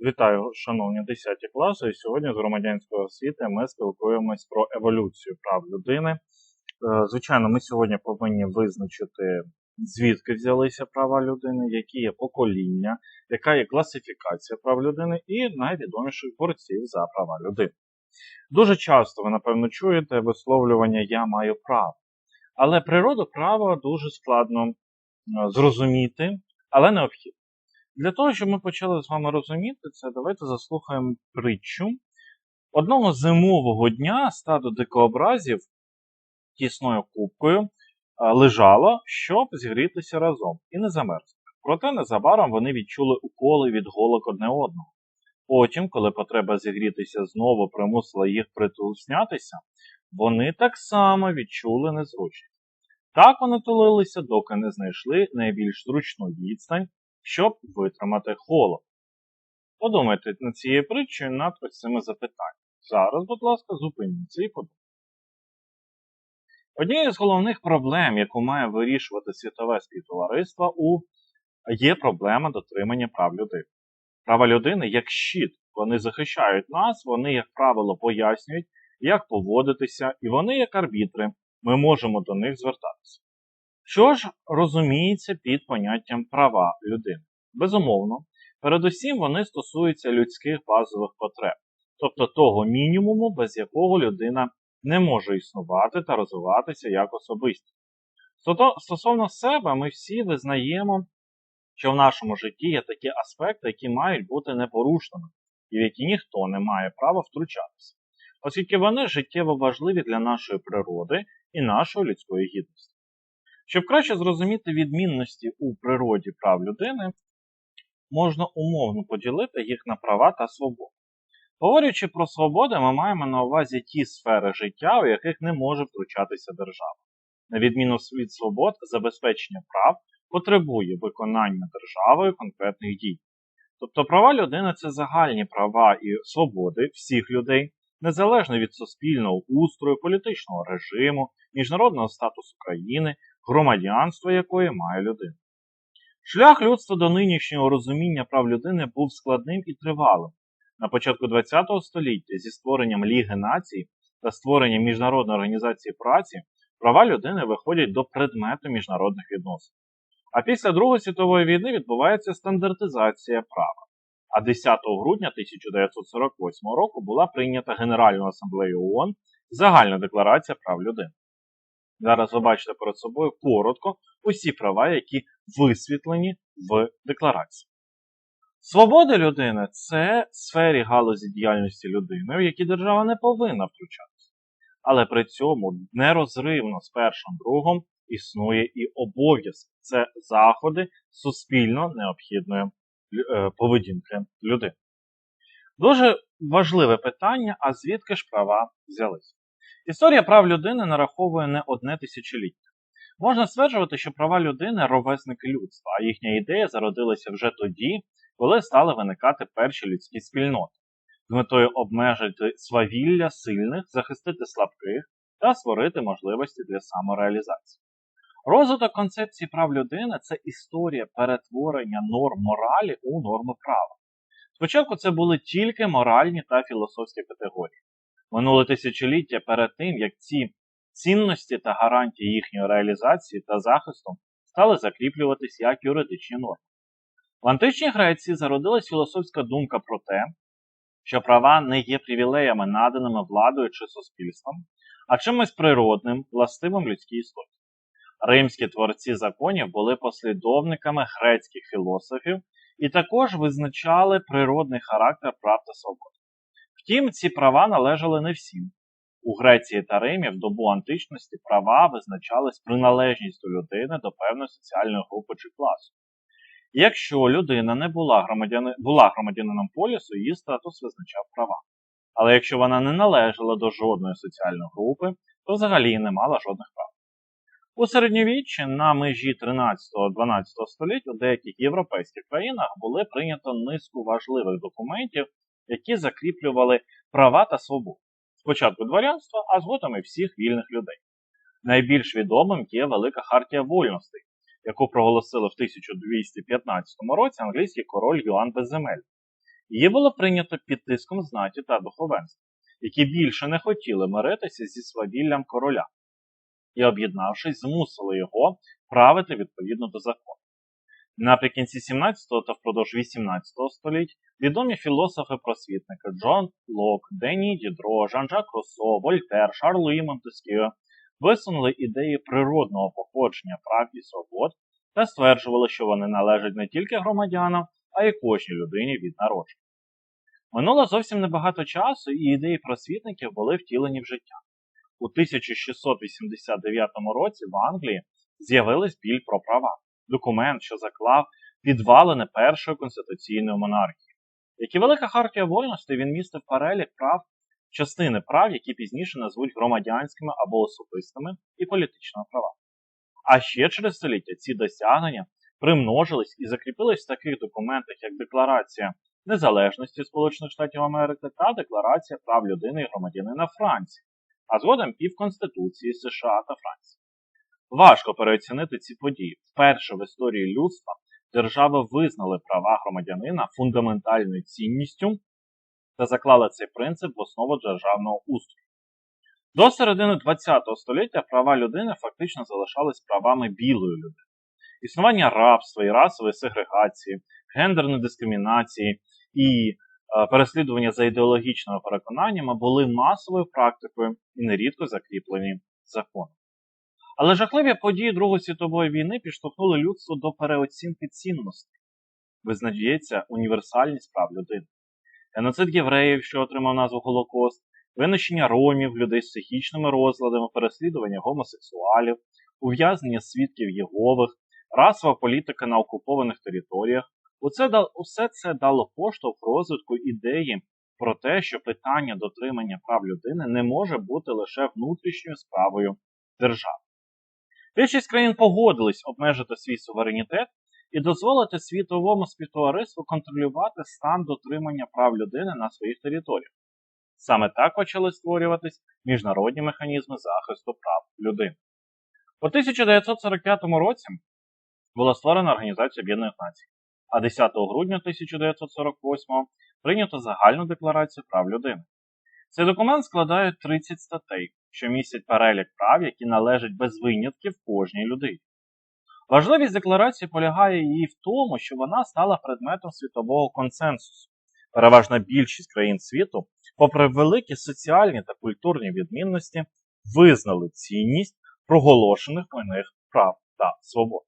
Вітаю, шановні 10 класи. І сьогодні з громадянської освіти ми спілкуємось про еволюцію прав людини. Е, Звичайно, ми сьогодні повинні визначити, звідки взялися права людини, які є покоління, яка є класифікація прав людини і найвідоміших борців за права людини. Дуже часто ви, напевно, чуєте висловлювання Я маю право. Але природу права дуже складно е, зрозуміти, але необхідно. Для того, щоб ми почали з вами розуміти це, давайте заслухаємо притчу. Одного зимового дня стадо дикообразів тісною кубкою лежало, щоб зігрітися разом і не замерзти. Проте незабаром вони відчули уколи від голок одне одного. Потім, коли потреба зігрітися знову примусила їх притуснятися, вони так само відчули незручність. Так вони тулилися, доки не знайшли найбільш зручну відстань, щоб витримати холод. Подумайте над цією притчею над ось цими запитаннями. Зараз, будь ласка, зупиніться і подумайте. Однією з головних проблем, яку має вирішувати світове співтовариство, у є проблема дотримання прав людини. Права людини як щит, вони захищають нас, вони, як правило, пояснюють, як поводитися, і вони, як арбітри, ми можемо до них звертатися. Що ж розуміється під поняттям права людини? Безумовно, передусім вони стосуються людських базових потреб, тобто того мінімуму, без якого людина не може існувати та розвиватися як особистість. Стосовно себе, ми всі визнаємо, що в нашому житті є такі аспекти, які мають бути непорушними, і в які ніхто не має права втручатися, оскільки вони життєво важливі для нашої природи і нашої людської гідності. Щоб краще зрозуміти відмінності у природі прав людини, можна умовно поділити їх на права та свободи. Говорячи про свободи, ми маємо на увазі ті сфери життя, у яких не може втручатися держава. На відміну від свобод, забезпечення прав потребує виконання державою конкретних дій. Тобто права людини це загальні права і свободи всіх людей, незалежно від суспільного устрою, політичного режиму, міжнародного статусу країни, громадянства якої має людина. Шлях людства до нинішнього розуміння прав людини був складним і тривалим. На початку ХХ століття зі створенням Ліги націй та створенням Міжнародної організації праці права людини виходять до предмету міжнародних відносин. А після Другої світової війни відбувається стандартизація права. А 10 грудня 1948 року була прийнята Генеральною асамблеєю ООН Загальна декларація прав людини. Зараз ви бачите перед собою коротко усі права, які висвітлені в декларації. Свобода людини це сфері галузі діяльності людини, в які держава не повинна втручатися. Але при цьому нерозривно з першим другом існує і обов'язок це заходи суспільно необхідної е, поведінки людини. Дуже важливе питання: а звідки ж права взялись? Історія прав людини нараховує не одне тисячоліття. Можна стверджувати, що права людини ровесники людства, а їхня ідея зародилася вже тоді, коли стали виникати перші людські спільноти, з метою обмежити свавілля сильних, захистити слабких та створити можливості для самореалізації. Розвиток концепції прав людини це історія перетворення норм моралі у норми права. Спочатку це були тільки моральні та філософські категорії. Минуле тисячоліття перед тим, як ці цінності та гарантії їхньої реалізації та захисту стали закріплюватись як юридичні норми. В античній Греції зародилась філософська думка про те, що права не є привілеями, наданими владою чи суспільством, а чимось природним, властивим людській істоті. Римські творці законів були послідовниками грецьких філософів і також визначали природний характер прав та свобод. Втім, ці права належали не всім. У Греції та Римі в добу античності права визначались приналежністю людини до певної соціальної групи чи класу. Якщо людина не була, громадяни... була громадянином полісу, її статус визначав права. Але якщо вона не належала до жодної соціальної групи, то взагалі не мала жодних прав. У середньовіччі на межі 13-12 століття у деяких європейських країнах були прийнято низку важливих документів, які закріплювали права та свободу. Спочатку дворянства, а згодом і всіх вільних людей. Найбільш відомим є Велика Хартія Вольностей, яку проголосили в 1215 році англійський король Йоанн Безземель. Її було прийнято під тиском знаті та духовенства, які більше не хотіли миритися зі свавіллям короля, і, об'єднавшись, змусили його правити відповідно до закону. Наприкінці 17 та впродовж 18 століть відомі філософи-просвітники Джон Лок, Дені Дідро, Жан-Жак Руссо, Вольтер, Шарль Луї Монтескіо висунули ідеї природного походження прав і свобод та стверджували, що вони належать не тільки громадянам, а й кожній людині від народження. Минуло зовсім небагато часу, і ідеї просвітників були втілені в життя. У 1689 році в Англії з'явилась біль про права, документ, що заклав підвалини першої конституційної монархії. Як і Велика Хартія вольностей, він містив перелік прав, частини прав, які пізніше назвуть громадянськими або особистими і політичними правами. А ще через століття ці досягнення примножились і закріпились в таких документах, як Декларація Незалежності Сполучених Штатів Америки та Декларація прав людини і громадянина Франції, а згодом і в Конституції США та Франції. Важко переоцінити ці події. Вперше в історії людства держави визнали права громадянина фундаментальною цінністю та заклали цей принцип в основу державного устрою. До середини ХХ століття права людини фактично залишались правами білої людини. Існування рабства і расової сегрегації, гендерної дискримінації і е, переслідування за ідеологічними переконаннями були масовою практикою і нерідко закріплені законом. Але жахливі події Другої світової війни підштовхнули людство до переоцінки цінностей. Визнається універсальність прав людини. Геноцид євреїв, що отримав назву Голокост, винищення ромів, людей з психічними розладами, переслідування гомосексуалів, ув'язнення свідків Єгових, расова політика на окупованих територіях. Усе, усе це дало поштовх розвитку ідеї про те, що питання дотримання прав людини не може бути лише внутрішньою справою держави. Більшість країн погодились обмежити свій суверенітет і дозволити світовому співтовариству контролювати стан дотримання прав людини на своїх територіях. Саме так почали створюватись міжнародні механізми захисту прав людини. У 1945 році була створена Організація Об'єднаних Націй, а 10 грудня 1948 прийнято загальну декларацію прав людини. Цей документ складає 30 статей, що містять перелік прав, які належать без винятків кожній людині. Важливість декларації полягає її в тому, що вона стала предметом світового консенсусу. Переважна більшість країн світу, попри великі соціальні та культурні відмінності, визнали цінність проголошених у прав та свобод.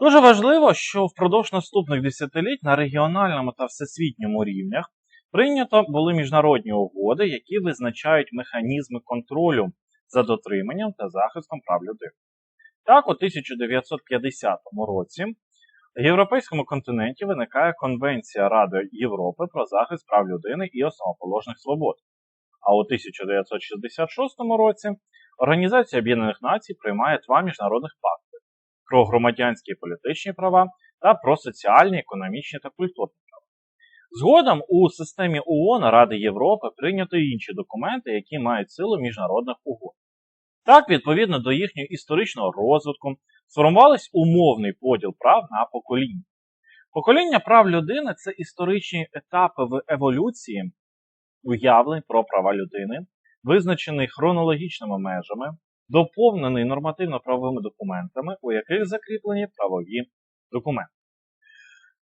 Дуже важливо, що впродовж наступних десятиліть на регіональному та всесвітньому рівнях прийнято були міжнародні угоди, які визначають механізми контролю за дотриманням та захистом прав людини. Так, у 1950 році в європейському континенті виникає Конвенція Ради Європи про захист прав людини і основоположних свобод. А у 1966 році Організація Об'єднаних Націй приймає два міжнародних пакти про громадянські і політичні права та про соціальні, економічні та культурні. Згодом у системі ООН Ради Європи прийнято інші документи, які мають силу міжнародних угод. Так, відповідно до їхнього історичного розвитку, сформувався умовний поділ прав на покоління. Покоління прав людини це історичні етапи в еволюції уявлень про права людини, визначений хронологічними межами, доповнений нормативно-правовими документами, у яких закріплені правові документи.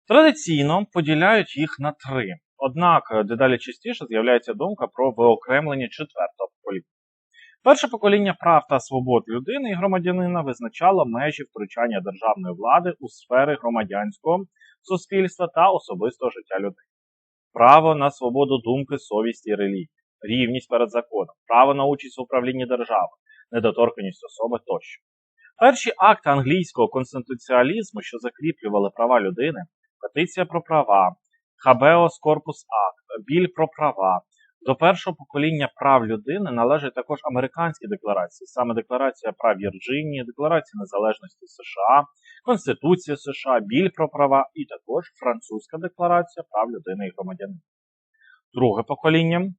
Традиційно поділяють їх на три. Однак дедалі частіше з'являється думка про виокремлення четвертого покоління. Перше покоління прав та свобод людини і громадянина визначало межі втручання державної влади у сфери громадянського суспільства та особистого життя людей. Право на свободу думки, совісті і релігії, рівність перед законом, право на участь в управлінні держави, недоторканість особи тощо. Перші акти англійського конституціалізму, що закріплювали права людини, петиція про права, Хабеос Корпус Акт, біль про права, до першого покоління прав людини належать також американські декларації, саме Декларація прав Вірджинії, Декларація Незалежності США, Конституція США, біль про права і також Французька декларація прав людини і громадянина. Друге покоління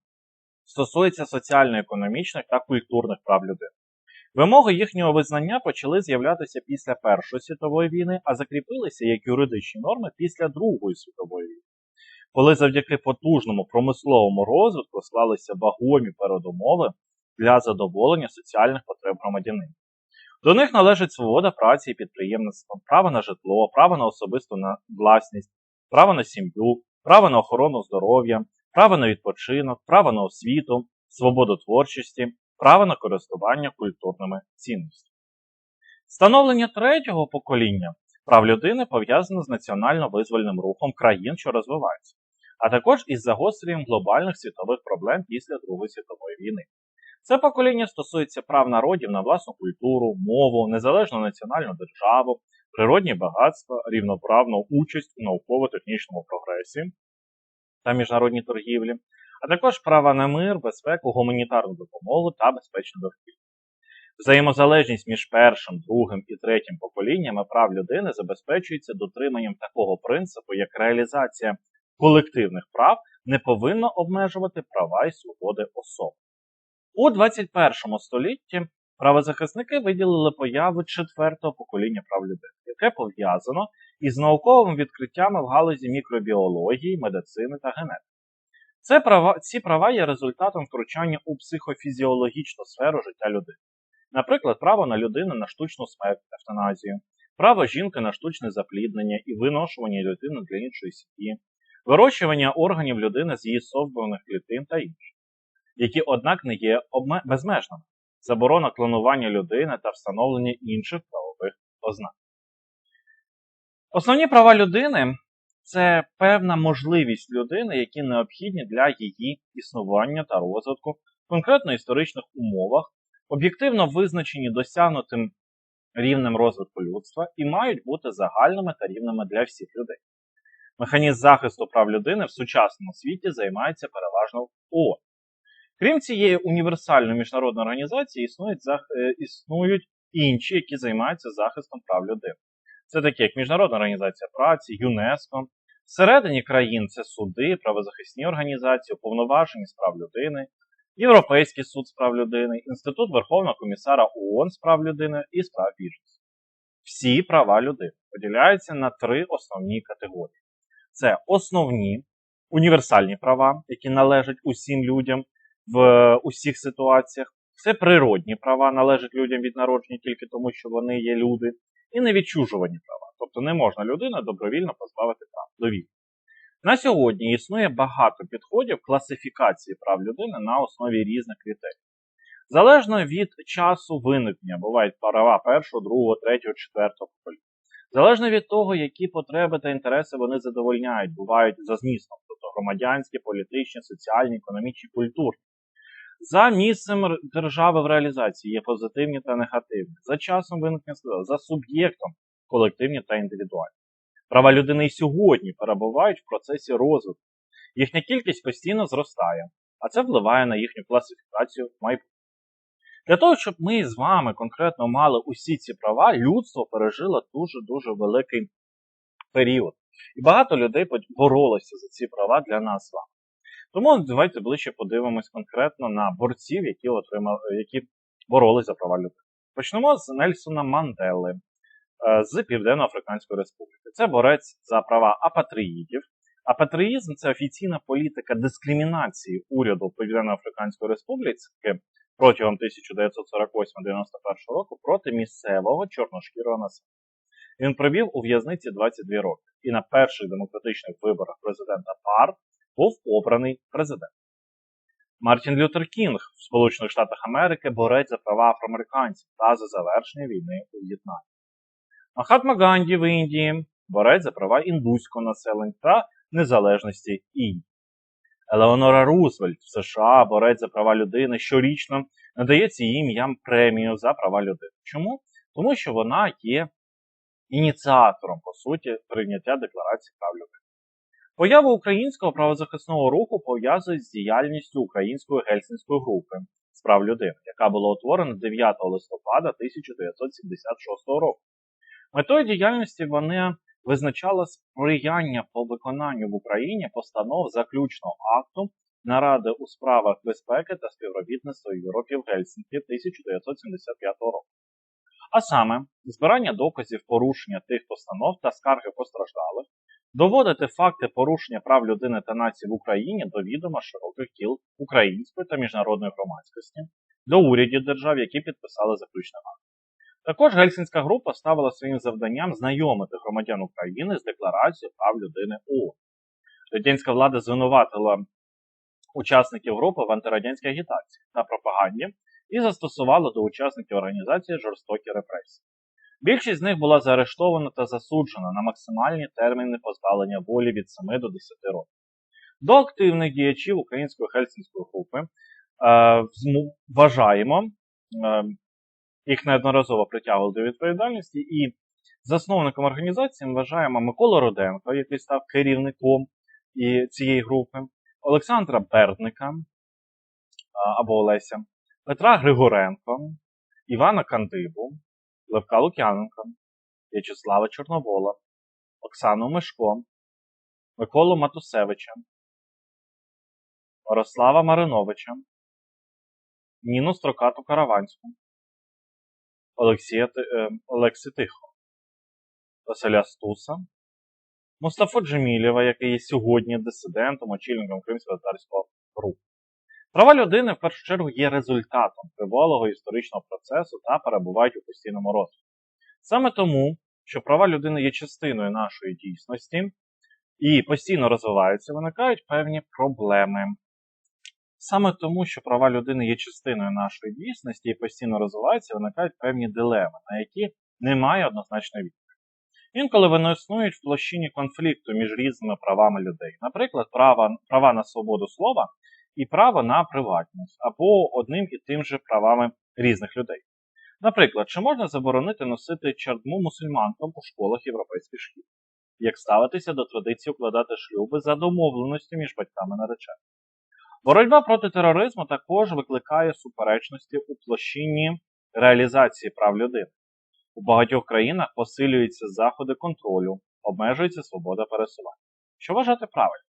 стосується соціально-економічних та культурних прав людини. Вимоги їхнього визнання почали з'являтися після Першої світової війни, а закріпилися як юридичні норми після Другої світової війни. коли завдяки потужному промисловому розвитку склалися вагомі передумови для задоволення соціальних потреб громадянина. До них належить свобода праці і підприємництва, право на житло, право на особисту власність, право на сім'ю, право на охорону здоров'я, право на відпочинок, право на освіту, свободу творчості, право на користування культурними цінностями. Становлення третього покоління прав людини пов'язано з національно-визвольним рухом країн, що розвиваються, а також із загостренням глобальних світових проблем після Другої світової війни. Це покоління стосується прав народів на власну культуру, мову, незалежну національну державу, природні багатства, рівноправну участь у науково-технічному прогресі та міжнародній торгівлі, а також права на мир, безпеку, гуманітарну допомогу та безпечне довкілля. Взаємозалежність між першим, другим і третім поколіннями прав людини забезпечується дотриманням такого принципу, як реалізація колективних прав не повинна обмежувати права і свободи особи. У 21 столітті правозахисники виділили появу четвертого покоління прав людини, яке пов'язано із науковими відкриттями в галузі мікробіології, медицини та генетики. Це права, Ці права є результатом втручання у психофізіологічну сферу життя людини. Наприклад, право на людину на штучну смерть, евтаназію, право жінки на штучне запліднення і виношування людини для іншої сім'ї, вирощування органів людини з її совбаних клітин та інше, які, однак, не є безмежними, заборона клонування людини та встановлення інших правових ознак. Основні права людини це певна можливість людини, які необхідні для її існування та розвитку в конкретно історичних умовах, об'єктивно визначені досягнутим рівнем розвитку людства і мають бути загальними та рівними для всіх людей. Механізм захисту прав людини в сучасному світі займається переважно ООН. Крім цієї універсальної міжнародної організації, існують, е, існують інші, які займаються захистом прав людини. Це такі, як Міжнародна організація праці, ЮНЕСКО. Всередині країн це суди, правозахисні організації, уповноважені з прав людини, Європейський суд з прав людини, Інститут Верховного комісара ООН з прав людини і з прав біженців. Всі права людини поділяються на три основні категорії: це основні універсальні права, які належать усім людям в усіх ситуаціях. Це природні права належать людям від народження тільки тому, що вони є люди, і невідчужувані права. Тобто не можна людина добровільно позбавити прав довіри. На сьогодні існує багато підходів класифікації прав людини на основі різних критерій. Залежно від часу виникнення, бувають права першого, другого, третього, четвертого покоління. Залежно від того, які потреби та інтереси вони задовольняють, бувають за змістом, тобто громадянські, політичні, соціальні, економічні, культурні. За місцем держави в реалізації є позитивні та негативні. За часом виникнення за суб'єктом колективні та індивідуальні. Права людини і сьогодні перебувають в процесі розвитку. Їхня кількість постійно зростає, а це впливає на їхню класифікацію в майбутньому. Для того, щоб ми з вами конкретно мали усі ці права, людство пережило дуже-дуже великий період. І багато людей боролося за ці права для нас з вами. Тому давайте ближче подивимось конкретно на борців, які отримали, які боролись за права людини. Почнемо з Нельсона Мандели з Південно-Африканської Республіки. Це борець за права апатріїдів. Апатріїзм це офіційна політика дискримінації уряду Південно-Африканської Республіки протягом 1948-91 року проти місцевого чорношкірого населення. Він провів у в'язниці 22 роки і на перших демократичних виборах президента ПАР був обраний президент. Мартін Лютер Кінг в Сполучених Штатах Америки борець за права афроамериканців та за завершення війни у В'єтнамі. Махатма Ганді в Індії борець за права індуського населення та незалежності Індії. Елеонора Рузвельт в США борець за права людини щорічно надається її ім'ям премію за права людини. Чому? Тому що вона є ініціатором, по суті, прийняття Декларації прав людини. Поява українського правозахисного руху пов'язують з діяльністю української гельсінської групи з прав людини, яка була утворена 9 листопада 1976 року. Метою діяльності вони визначала сприяння по виконанню в Україні постанов заключного акту наради у справах безпеки та співробітництва Європі в Гельсінкі 1975 року. А саме збирання доказів порушення тих постанов та скарги постраждалих, Доводити факти порушення прав людини та нації в Україні до відома широких кіл української та міжнародної громадськості, до урядів держав, які підписали заключний акт. Також Гельсінська група ставила своїм завданням знайомити громадян України з декларацією прав людини ООН. Радянська влада звинуватила учасників групи в антирадянській агітації та пропаганді і застосувала до учасників організації жорстокі репресії. Більшість з них була заарештована та засуджена на максимальні терміни позбавлення волі від 7 до 10 років. До активних діячів української хельсінської групи е, вважаємо, е, їх неодноразово притягували до відповідальності, і засновником організації вважаємо Миколу Руденко, який став керівником і цієї групи, Олександра Бердника або Олеся, Петра Григоренко, Івана Кандибу, Левка Лук'яненка, В'ячеслава Чорновола, Оксану Мишко, Миколу Матусевича, Мирослава Мариновича, Ніну Строкату Караванську, Олексія, е, Олексі Тихо, Василя Стуса, Мустафу Джемілєва, який є сьогодні дисидентом, очільником Кримського татарського руху. Права людини в першу чергу є результатом тривалого історичного процесу та перебувають у постійному розвитку. Саме тому, що права людини є частиною нашої дійсності і постійно розвиваються, виникають певні проблеми. Саме тому, що права людини є частиною нашої дійсності і постійно розвиваються, виникають певні дилеми, на які немає однозначної відповіді. Інколи вони існують в площині конфлікту між різними правами людей. Наприклад, права, права на свободу слова і право на приватність, або одним і тим же правами різних людей. Наприклад, чи можна заборонити носити чардму мусульманкам у школах європейських шкіл? Як ставитися до традиції укладати шлюби за домовленістю між батьками наречених? Боротьба проти тероризму також викликає суперечності у площині реалізації прав людини. У багатьох країнах посилюються заходи контролю, обмежується свобода пересування. Що вважати правильно?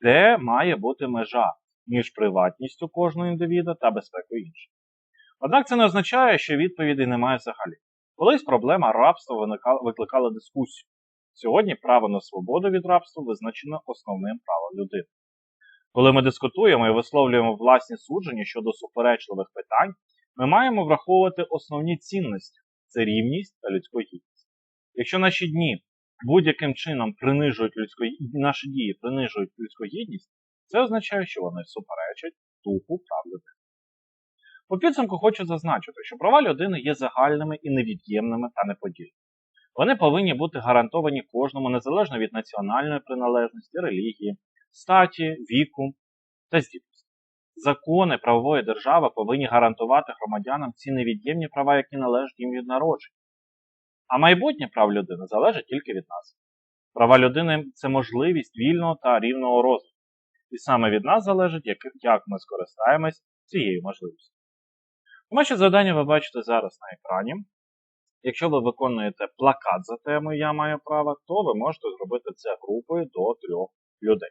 Де має бути межа між приватністю кожного індивіда та безпекою інших? Однак це не означає, що відповідей немає взагалі. Колись проблема рабства викликала дискусію. Сьогодні право на свободу від рабства визначено основним правом людини. Коли ми дискутуємо і висловлюємо власні судження щодо суперечливих питань, ми маємо враховувати основні цінності це рівність та людську гідність. Якщо наші дні будь-яким чином принижують людську наші дії принижують людську гідність, це означає, що вони суперечать духу прав людини. У підсумку хочу зазначити, що права людини є загальними і невід'ємними та неподільними. Вони повинні бути гарантовані кожному незалежно від національної приналежності, релігії, статі, віку та здібності. Закони правової держави повинні гарантувати громадянам ці невід'ємні права, які належать їм від народження. А майбутнє прав людини залежить тільки від нас. Права людини це можливість вільного та рівного розвитку. І саме від нас залежить, як ми скористаємось цією можливістю. Домашнє завдання ви бачите зараз на екрані. Якщо ви виконуєте плакат за темою Я маю право, то ви можете зробити це групою до трьох людей.